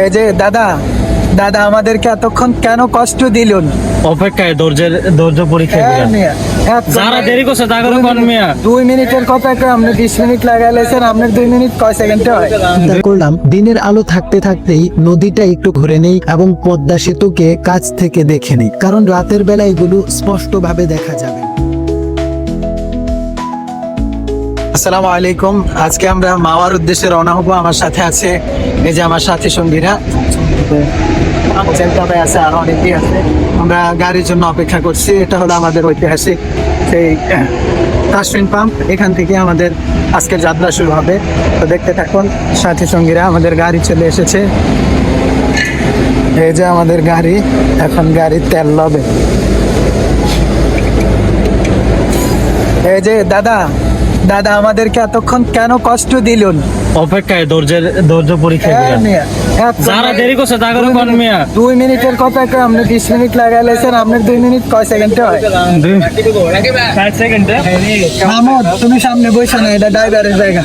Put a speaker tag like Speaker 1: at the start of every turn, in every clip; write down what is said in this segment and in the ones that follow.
Speaker 1: এই যে দাদা দাদা আমাদেরকে এতক্ষণ কেন কষ্ট দিলেন?
Speaker 2: অপেক্ষায় ধৈর্যের ধৈর্য পরীক্ষা
Speaker 1: হ্যাঁ। এত
Speaker 2: যারা দেরি করছে তাদের কোন মিয়া।
Speaker 1: দুই মিনিটের কথা কই আপনি বিশ মিনিট লাগাইলেছেন আপনার দুই মিনিট কয় সেকেন্ডে হয়?
Speaker 3: করলাম দিনের আলো থাকতে থাকতেই নদীটা একটু ঘুরে নেই এবং পদ্মা সেতুকে কাছ থেকে দেখে নেই। কারণ রাতের বেলা এগুলো স্পষ্টভাবে দেখা যাবে
Speaker 1: আসসালামু আলাইকুম। আজকে আমরা মাওয়ার উদ্দেশ্যে রওনা হব। আমার সাথে আছে এই যে আমার সাথী সঙ্গীরা আছে, আর অনেকেই আছে। আমরা গাড়ির জন্য অপেক্ষা করছি। এটা হলো আমাদের ঐতিহাসিক সেই কাশ্মীর পাম্প। এখান থেকে আমাদের আজকের যাত্রা শুরু হবে। তো দেখতে থাকুন, সাথী সঙ্গীরা আমাদের গাড়ি চলে এসেছে। এই যে আমাদের গাড়ি, এখন গাড়ির তেল লবে। এই যে, দাদা দাদা আমাদেরকে এতক্ষণ কেন কষ্ট দিলুন?
Speaker 2: অপেক্ষায় ধৈর্যের ধৈর্য পরীক্ষা
Speaker 1: হ্যাঁ। এত-
Speaker 2: যারা দেরি করছে তাদের কোন মিয়া।
Speaker 1: দুই মিনিটের কথা কই আপনি বিশ মিনিট লাগাইলেছেন আপনি দুই মিনিট কয় সেকেন্ডে হয়?
Speaker 2: দুই সেকেন্ডে
Speaker 1: তুমি সামনে বসে না এটা ড্রাইভারের জায়গা।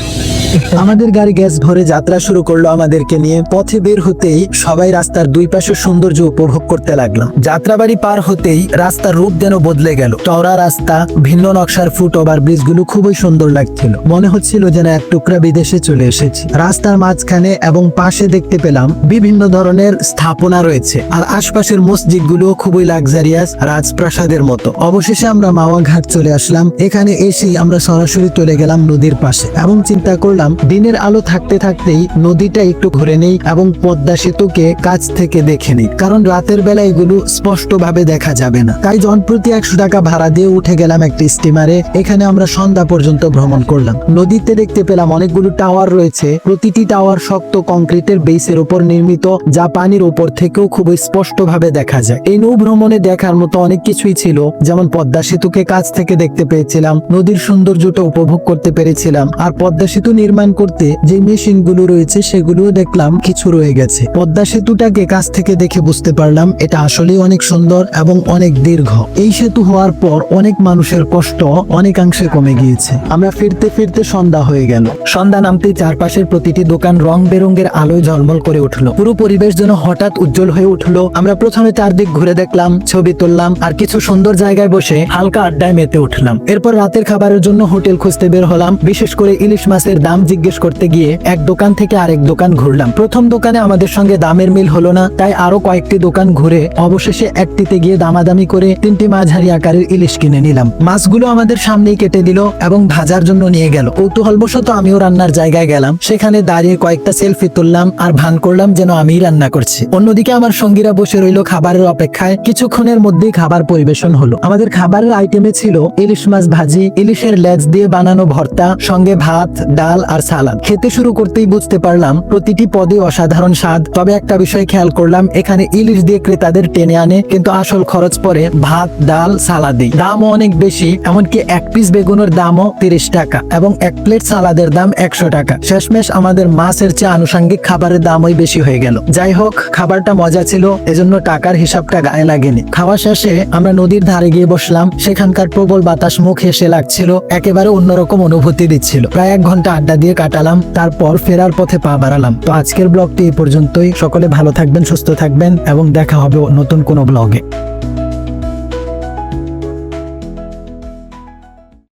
Speaker 3: আমাদের গাড়ি গ্যাস ভরে যাত্রা শুরু করল আমাদেরকে নিয়ে। পথে বের হতেই সবাই রাস্তার দুই পাশে সৌন্দর্য উপভোগ করতে লাগল। যাত্রাবাড়ি পার হতেই রাস্তার রূপ যেন বদলে গেল। চওড়া রাস্তা, ভিন্ন নকশার ফুট ওভার ব্রিজগুলো খুবই সুন্দর লাগছিল। মনে হচ্ছিল যেন এক টুকরা বিদেশে চলে এসেছি। রাস্তার মাঝখানে এবং পাশে দেখতে পেলাম বিভিন্ন ধরনের স্থাপনা রয়েছে। আর আশপাশের মসজিদগুলো খুবই লাক্সারিয়াস রাজপ্রাসাদের মতো। অবশেষে আমরা মাওয়া ঘাট চলে আসলাম। এখানে এসেই আমরা সরাসরি চলে গেলাম নদীর পাশে। এবং চিন্তা করলাম দিনের আলো থাকতে থাকতেই নদীটা একটু ঘুরে নেই এবং পদ্মা সেতুকে কাছ থেকে দেখে নিই। কারণ রাতের বেলা এগুলো স্পষ্টভাবে দেখা যাবে না। তাই জনপ্রতি একশো টাকা ভাড়া দিয়ে উঠে গেলাম একটি স্টিমারে। এখানে আমরা সন্ধ্যা পর্যন্ত ভ্রমণ করলাম। নদীতে দেখতে পেলাম অনেকগুলো টাওয়ার রয়েছে। প্রতিটি টাওয়ার শক্ত কংক্রিটের বেসের উপর নির্মিত, যা পানির উপর থেকেও খুব স্পষ্টভাবে দেখা যায়। এই নৌ ভ্রমণে দেখার মতো অনেক কিছুই ছিল। যেমন পদ্মা সেতুকে কাছ থেকে দেখতে পেয়েছিলাম, নদীর সৌন্দর্যটা উপভোগ করতে পেরেছিলাম, আর পদ্মা সেতু নির্মাণ করতে যে মেশিনগুলো রয়েছে সেগুলোও দেখলাম কিছু রয়ে গেছে। পদ্মা সেতুটাকে কাছ থেকে দেখে বুঝতে পারলাম এটা আসলেই অনেক সুন্দর এবং অনেক দীর্ঘ। এই সেতু হওয়ার পর অনেক মানুষের কষ্ট অনেকাংশে কমে গিয়েছে। আমরা ফিরতে ফিরতে সন্ধ্যা হয়ে গেল। সন্ধ্যা নামতেই চারপাশের প্রতিটি দোকান রং বেরঙের আলোয় ঝলমল করে উঠল। পুরো পরিবেশ যেন হঠাৎ উজ্জ্বল হয়ে উঠল। আমরা প্রথমে চারদিক ঘুরে দেখলাম, ছবি তুললাম আর কিছু সুন্দর জায়গায় বসে হালকা আড্ডায় মেতে উঠলাম। এরপর রাতের খাবারের জন্য হোটেল খুঁজতে বের হলাম। বিশেষ করে ইলিশ মাছের দাম জিজ্ঞেস করতে গিয়ে এক দোকান থেকে আরেক দোকান ঘুরলাম। প্রথম দোকানে আমাদের সঙ্গে দামের মিল হলো না, তাই আরও কয়েকটি দোকান ঘুরে অবশেষে একটিতে গিয়ে দামাদামি করে তিনটি মাঝারি আকারের ইলিশ কিনে নিলাম। মাছগুলো আমাদের সামনেই কেটে দিল এবং ভাজার জন্য নিয়ে গেল। কৌতূহলবশত আমিও রান্নার জায়গায় গেলাম, সেখানে দাঁড়িয়ে কয়েকটা সেলফি তুললাম আর ভান করলাম যেন আমিই রান্না করছি। অন্যদিকে আমার সঙ্গীরা বসে রইল খাবারের অপেক্ষায়, কিছুক্ষণের মধ্যেই খাবার পরিবেশন হলো। আমাদের খাবারের আইটেমে ছিল ইলিশ মাছ ভাজি, ইলিশের লেজ দিয়ে বানানো ভর্তা, সঙ্গে ভাত ডাল আর সালাদ। খেতে শুরু করতেই বুঝতে পারলাম, প্রতিটি পদে অসাধারণ স্বাদ। তবে একটা বিষয় খেয়াল করলাম, এখানে ইলিশ দিয়ে ক্রেতাদের টেনে আনে, কিন্তু আসল খরচ পড়ে ভাত, ডাল সালাদে দামও অনেক বেশি, এমনকি এক পিস বেগুনের দামও তিরিশ টাকা, এবং এক প্লেট সালাদের দাম একশো টাকা। শেষমেশ আমাদের মাছের চেয়ে আনুষঙ্গিক খাবারের দামই বেশি হয়ে গেল। যাই হোক, খাবারটা মজা ছিল, এজন্য টাকার হিসাবটা গায়ে লাগেনি। খাওয়া শেষে আমরা নদীর ধারে গিয়ে বসলাম, সেখানকার প্রবল বাতাস মুখ এসে লাগছিল, একেবারে অন্যরকম অনুভূতি দিচ্ছিল। প্রায় এক ঘণ্টা আড্ডা দিয়ে কাটালাম, তারপর ফেরার পথে পা বাড়ালাম। তো আজকের ব্লগটি এই পর্যন্তই। সকলে ভালো থাকবেন, সুস্থ থাকবেন এবং দেখা হবে নতুন কোনো ব্লগে।